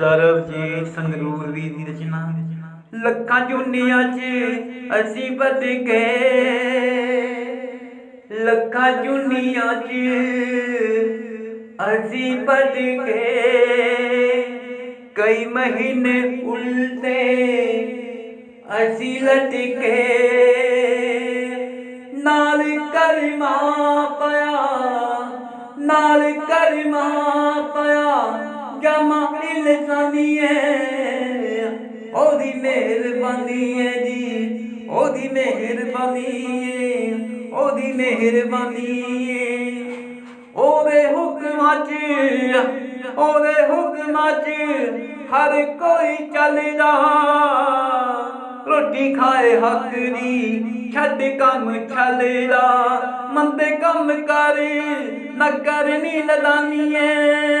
ਸਰਬਜੀਤ ਸੰਗਰੂਰ ਵੀ ਦੀ ਰਚਨਾ ਲੱਖਾਂ ਜੁਨੀਆਂ 'ਚ ਅਸੀਂ ਵੱਧ ਗਏ। ਲੱਖਾਂ ਜੁਨੀਆਂ 'ਚ ਅਸੀਂ ਵੱਧ ਗਏ। ਕਈ ਮਹੀਨੇ ਉਲਟੇ ਅਸੀਂ ਲਟਕੇ ਨਾਲ ਕਰਮਾ ਪਿਆ, ਨਾਲ ਕਰਮਾ ਜਮਾ ਇਲਜ਼ਾਮੀਏ ਉਹਦੀ ਮਿਹਰਬਾਨੀ ਹੈ ਜੀ, ਉਹਦੀ ਮਿਹਰਬਾਨੀ ਹੈ ਉਹਦੀ ਮਿਹਰਬਾਨੀ ਹੈ ਉਹਦੇ ਹੁਕਮਾਂ 'ਚ, ਉਹਦੇ ਹੁਕਮਾਂ 'ਚ ਹਰ ਕੋਈ ਚੱਲਦਾ। ਰੋਟੀ ਖਾਏ ਹੱਕ ਦੀ, ਛੱਡ ਕੰਮ ਛੱਲਦਾ ਮੰਦੇ ਕੰਮ ਕਰ ਨਾ ਕਰਨੀ ਨਦਾਨੀਏ